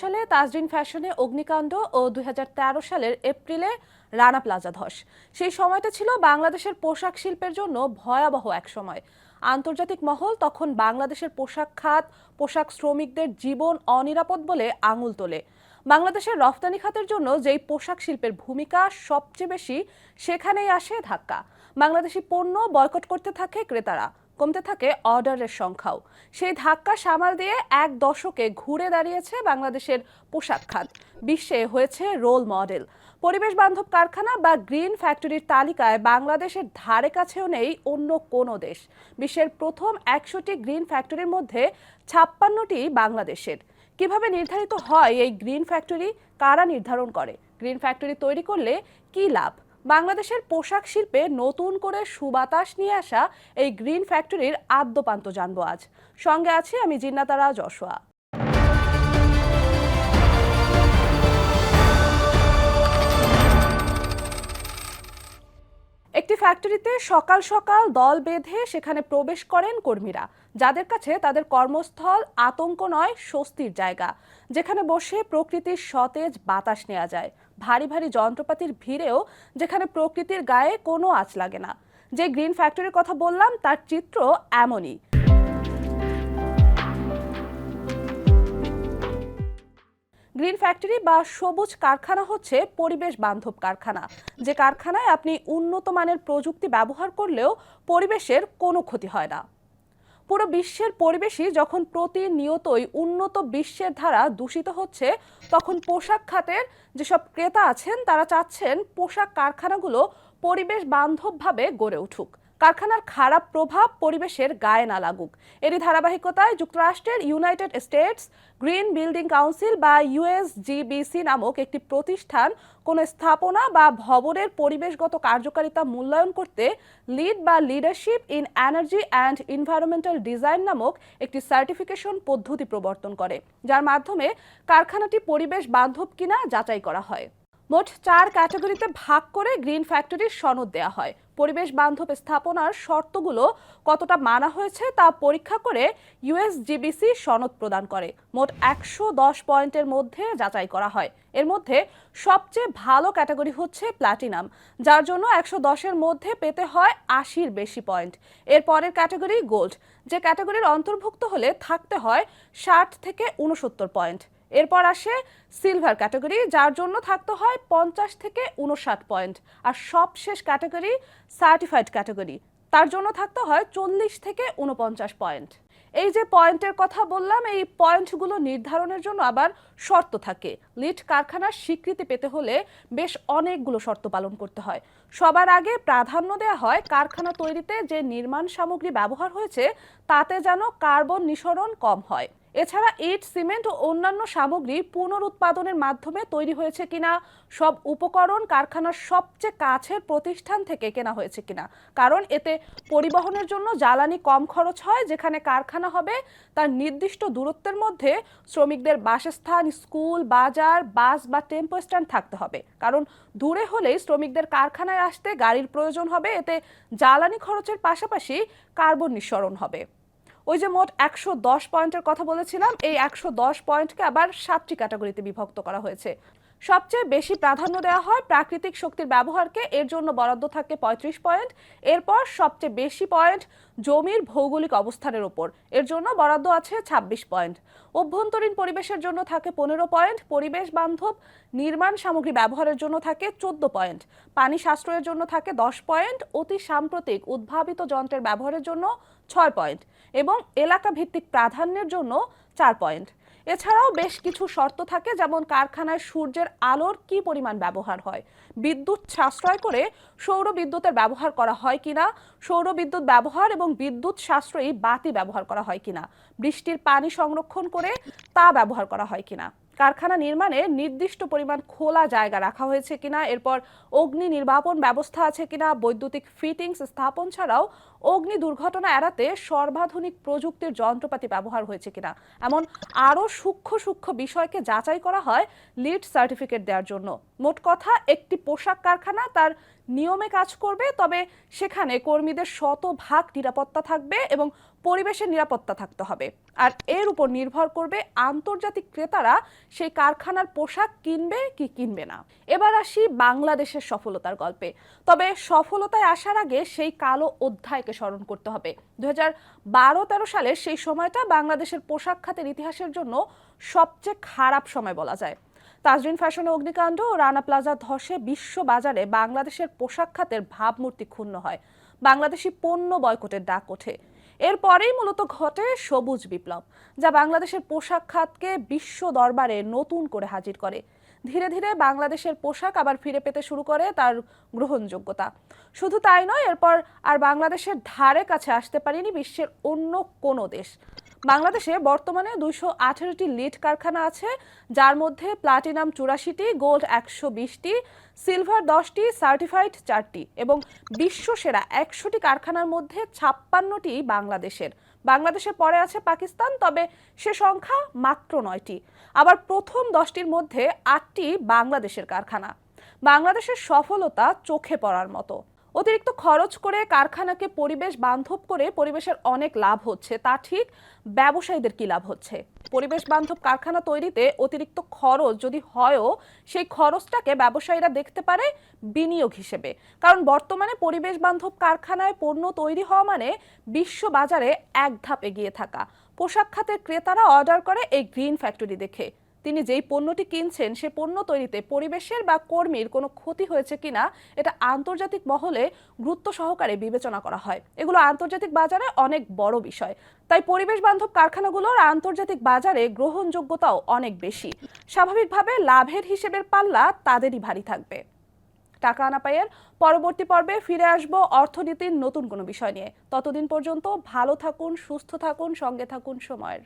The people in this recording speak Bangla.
সালে তাজরিন ফ্যাশনে অগ্নিকাণ্ড ও দু হাজার তেরো সালের এপ্রিলে রানা প্লাজা ধস। সেই সময়টা ছিল বাংলাদেশের পোশাক শিল্পের জন্য ভয়াবহ এক সময়। আন্তর্জাতিক মহল তখন বাংলাদেশের পোশাক খাত, পোশাক শ্রমিকদের জীবন অনিরাপদ বলে আঙুল তোলে। বাংলাদেশের রফতানি খাতের জন্য যেই পোশাক শিল্পের ভূমিকা সবচেয়ে বেশি, সেখানেই আসে ধাক্কা। বাংলাদেশি পণ্য বয়কট করতে থাকে ক্রেতারা। কমতে থাকে অর্ডারের সংখ্যাও। সেই ধাক্কা সামাল দিয়ে এক দশকে ঘুরে দাঁড়িয়েছে বাংলাদেশের পোশাক খাত। বিশ্বে হয়েছে রোল মডেল। পরিবেশ বান্ধব কারখানা বা গ্রিন ফ্যাক্টরির তালিকায় বাংলাদেশের ধারে কাছেও নেই অন্য কোনো দেশ। বিশ্বের প্রথম একশোটি গ্রিন ফ্যাক্টরির মধ্যে ছাপ্পান্নটি বাংলাদেশের। কীভাবে নির্ধারিত হয় এই গ্রিন ফ্যাক্টরি? কারা নির্ধারণ করে? গ্রিন ফ্যাক্টরি তৈরি করলে কি লাভ? বাংলাদেশের পোশাক শিল্পে নতুন করে সুবাতাস নিয়ে আসা এই গ্রিন ফ্যাক্টরির আদ্যপান্ত জানব আজ। সঙ্গে আছি আমি জিন্নাতারা যশোয়া একটি ফ্যাক্টরিতে সকাল সকাল দল বেঁধে সেখানে প্রবেশ করেন কর্মীরা। যাদের কাছে তাদের কর্মস্থল আতঙ্ক নয়, স্বস্তির জায়গা। যেখানে বসে প্রকৃতির সতেজ বাতাস নেওয়া যায়। ভারী ভারী যন্ত্রপাতির ভিড়েও যেখানে প্রকৃতির গায়ে কোনো আঁচ লাগে না। যে গ্রিন ফ্যাক্টরির কথা বললাম, তার চিত্র এমনই। গ্রিন ফ্যাক্টরি বা সবুজ কারখানা হচ্ছে পরিবেশ বান্ধব কারখানা। যে কারখানায় আপনি উন্নত মানের প্রযুক্তি ব্যবহার করলেও পরিবেশের কোনো ক্ষতি হয় না। পুরো বিশ্বের পরিবেশই যখন প্রতিনিয়তই উন্নত বিশ্বের ধারা দূষিত হচ্ছে, তখন পোশাক খাতের যেসব ক্রেতা আছেন, তারা চাচ্ছেন পোশাক কারখানাগুলো পরিবেশ বান্ধবভাবে গড়ে উঠুক। কারখানার খারাপ প্রভাব পরিবেশের গায়ে না লাগুক। এরই ধারাবাহিকতায় যুক্তরাষ্ট্রের United States Green Building Council বা ইউএসজিবিসি নামক একটি প্রতিষ্ঠান কোনো স্থাপনা বা ভবনের পরিবেশগত কার্যকারিতা মূল্যায়ন করতে লিড বা leadership in energy and environmental design নামক একটি সার্টিফিকেশন পদ্ধতি প্রবর্তন করে, যার মাধ্যমে কারখানাটি পরিবেশ বান্ধব কিনা যাচাই করা হয়। মোট চার ক্যাটাগরিতে ভাগ করে গ্রিন ফ্যাক্টরির সনদ দেওয়া হয়। পরিবেশ বান্ধব স্থাপনার শর্তগুলো কতটা মানা হয়েছে তা পরীক্ষা করে ইউএসজিবিসি সনদ প্রদান করে। মোট একশো দশ পয়েন্টের মধ্যে যাচাই করা হয়। এর মধ্যে সবচেয়ে ভালো ক্যাটাগরি হচ্ছে প্লাটিনাম, যার জন্য একশো দশের মধ্যে পেতে হয় আশির বেশি পয়েন্ট। এর পরের ক্যাটাগরি গোল্ড, যে ক্যাটাগরির অন্তর্ভুক্ত হলে থাকতে হয় ষাট থেকে উনসত্তর পয়েন্ট। এরপর আসে সিলভার ক্যাটাগরি যার জন্য থাকতে হয় পঞ্চাশ থেকে উনষাট পয়েন্ট আর সবশেষ ক্যাটাগরি সার্টিফাইড ক্যাটাগরি তার জন্য থাকতে হয় চল্লিশ থেকে উনপঞ্চাশ পয়েন্ট এই যে পয়েন্টের কথা বললাম, এই পয়েন্টগুলো নির্ধারণের জন্য আবার শর্ত থাকে। লিড কারখানার স্বীকৃতি পেতে হলে বেশ অনেকগুলো শর্ত পালন করতে হয়। সবার আগে প্রাধান্য দেওয়া হয় কারখানা তৈরিতে যে নির্মাণ সামগ্রী ব্যবহার হয়েছে, তাতে যেন কার্বন নিঃসরণ কম হয়। এছাড়া ইট, সিমেন্ট ও অন্যান্য সামগ্রী পুনরুৎপাদনের মাধ্যমে তৈরি হয়েছে কিনা, সব উপকরণ কারখানার সবচেয়ে কাছের প্রতিষ্ঠান থেকে কেনা হয়েছে কিনা, কারণ এতে পরিবহনের জন্য জ্বালানি কম খরচ হয়, যেখানে কারখানা হবে তার নির্দিষ্ট দূরত্বের মধ্যে শ্রমিকদের বাসস্থান, স্কুল, বাজার, বাস বা টেম্পো স্ট্যান্ড থাকতে হবে। কারণ দূরে হলেই শ্রমিকদের কারখানায় আসতে গাড়ির প্রয়োজন হবে, এতে জ্বালানি খরচের পাশাপাশি কার্বন নিঃসরণ হবে। ওই যে মোট একশো দশ পয়েন্টের কথা বলেছিলাম, এই একশো দশ পয়েন্টকে আবার সাতটি ক্যাটাগরিতে বিভক্ত করা হয়েছে। সবচেয়ে বেশি প্রাধান্য দেওয়া হয় প্রাকৃতিক শক্তির ব্যবহারকে, এর জন্য বরাদ্দ থাকে পঁয়ত্রিশ পয়েন্ট। এরপর সবচেয়ে বেশি পয়েন্ট জমির ভৌগোলিক অবস্থানের ওপর এর জন্য বরাদ্দ আছে ২৬ পয়েন্ট। অভ্যন্তরীণ পরিবেশের জন্য থাকে পনেরো পয়েন্ট, পরিবেশ বান্ধব নির্মাণ সামগ্রী ব্যবহারের জন্য থাকে চোদ্দ পয়েন্ট। পানি সাশ্রয়ের জন্য থাকে দশ পয়েন্ট, অতি সাম্প্রতিক উদ্ভাবিত যন্ত্রের ব্যবহারের জন্য ছয় পয়েন্ট এবং এলাকা ভিত্তিক প্রাধান্যের জন্য চার পয়েন্ট। এছাড়াও বেশ কিছু শর্ত থাকে, যেমন কারখানায় সূর্যের আলোর কি পরিমাণ ব্যবহার হয়, বিদ্যুৎ সাশ্রয় করে সৌর বিদ্যুতের ব্যবহার করা হয় কিনা, সৌর বিদ্যুৎ ব্যবহার এবং বিদ্যুৎ সাশ্রয়ী বাতি ব্যবহার করা হয় কিনা, বৃষ্টির পানি সংরক্ষণ করে তা ব্যবহার করা হয় কিনা। কারখানা নির্মাণে নির্দিষ্ট পরিমাণ খোলা জায়গা রাখা হয়েছে কিনা, এরপর অগ্নি নির্বাপন ব্যবস্থা আছে কিনা, বৈদ্যুতিক ফিটিংস স্থাপন ছাড়াও অগ্নি দুর্ঘটনা এড়াতে সর্বাধুনিক প্রযুক্তির যন্ত্রপাতি ব্যবহার হয়েছে কিনা, এমন আরও সূক্ষ্ম সূক্ষ্ম বিষয়কে যাচাই করা হয় লিড সার্টিফিকেট দেওয়ার জন্য। মোট কথা, একটি পোশাক কারখানা তার নিয়মে কাজ করবে, তবে সেখানে কর্মীদের শতভাগ নিরাপত্তা থাকবে এবং পরিবেশের নিরাপত্তা থাকতে হবে। আর এর উপর নির্ভর করবে আন্তর্জাতিক ক্রেতারা সেই কারখানার পোশাক কিনবে কি কিনবে না। এবার আসি বাংলাদেশের সফলতার গল্পে। তবে সফলতায় আসার আগে সেই কালো অধ্যায়কে স্মরণ করতে হবে। দু হাজার বারো তেরো সালের সেই সময়টা বাংলাদেশের পোশাক খাতের ইতিহাসের জন্য সবচেয়ে খারাপ সময় বলা যায়। তাজরিন ফ্যাশনে, অগ্নিকাণ্ড ও রানা প্লাজা ধসে বিশ্ব বাজারে বাংলাদেশের পোশাক খাতের ভাবমূর্তি ক্ষুণ্ণ হয়। বাংলাদেশি পণ্য বয়কটের ডাক ওঠে। এরপরেই মূলত ঘটে সবুজ বিপ্লব, যা বাংলাদেশের পোশাক খাতকে বিশ্ব দরবারে নতুন করে হাজির করে। ধীরে ধীরে বাংলাদেশের পোশাক আবার ফিরে পেতে শুরু করে তার গ্রহণযোগ্যতা। শুধু তাই নয়, এরপর আর বাংলাদেশের ধারে কাছে আসতে পারেনি বিশ্বের অন্য কোনো দেশ। বাংলাদেশে বর্তমানে দুইশো আঠেরোটি লিড কারখানা আছে, যার মধ্যে প্লাটিনাম চুরাশিটি, গোল্ড একশো বিশটি, সিলভার দশটি, সার্টিফাইড চারটি এবং বিশ্বসেরা একশোটি কারখানার মধ্যে ছাপ্পান্নটি বাংলাদেশের। বাংলাদেশে পরে আছে পাকিস্তান, তবে সে সংখ্যা মাত্র নয়টি। আবার প্রথম দশটির মধ্যে আটটি বাংলাদেশের কারখানা। বাংলাদেশের সফলতা চোখে পড়ার মতো। অতিরিক্ত খরচ করে কারখানাকে পরিবেশ বান্ধব করে পরিবেশের অনেক লাভ হচ্ছে। তা ঠিক, ব্যবসায়ীদের কি লাভ হচ্ছে? পরিবেশ বান্ধব কারখানা তৈরিতে অতিরিক্ত খরচ যদি হয়ও, সেই খরচটাকে ব্যবসায়ীরা দেখতে পারে বিনিয়োগ হিসেবে। কারণ বর্তমানে পরিবেশ বান্ধব কারখানায় পণ্য তৈরি হওয়া মানে বিশ্ব বাজারে এক ধাপ এগিয়ে থাকা। পোশাক খাতের ক্রেতারা অর্ডার করে এই গ্রিন ফ্যাক্টরি দেখে। তিনি যেই পণ্যটি কিনছেন, সে পণ্য তৈরিতে পরিবেশের বা কর্মীর কোনো ক্ষতি হয়েছে কিনা, এটা আন্তর্জাতিক মহলে গুরুত্ব সহকারে বিবেচনা করা হয়। এগুলো আন্তর্জাতিক বাজারে অনেক বড় বিষয়। তাই পরিবেশ বান্ধব কারখানাগুলোর আন্তর্জাতিক বাজারে গ্রহণযোগ্যতাও অনেক বেশি। স্বাভাবিকভাবে লাভের হিসেবের পাল্লা তাদেরই ভারী থাকবে। টাকা আনা পাইয়ের পরবর্তী পর্বে ফিরে আসব অর্থনীতির নতুন কোনো বিষয় নিয়ে। ততদিন পর্যন্ত ভালো থাকুন, সুস্থ থাকুন, সঙ্গে থাকুন সময়ের।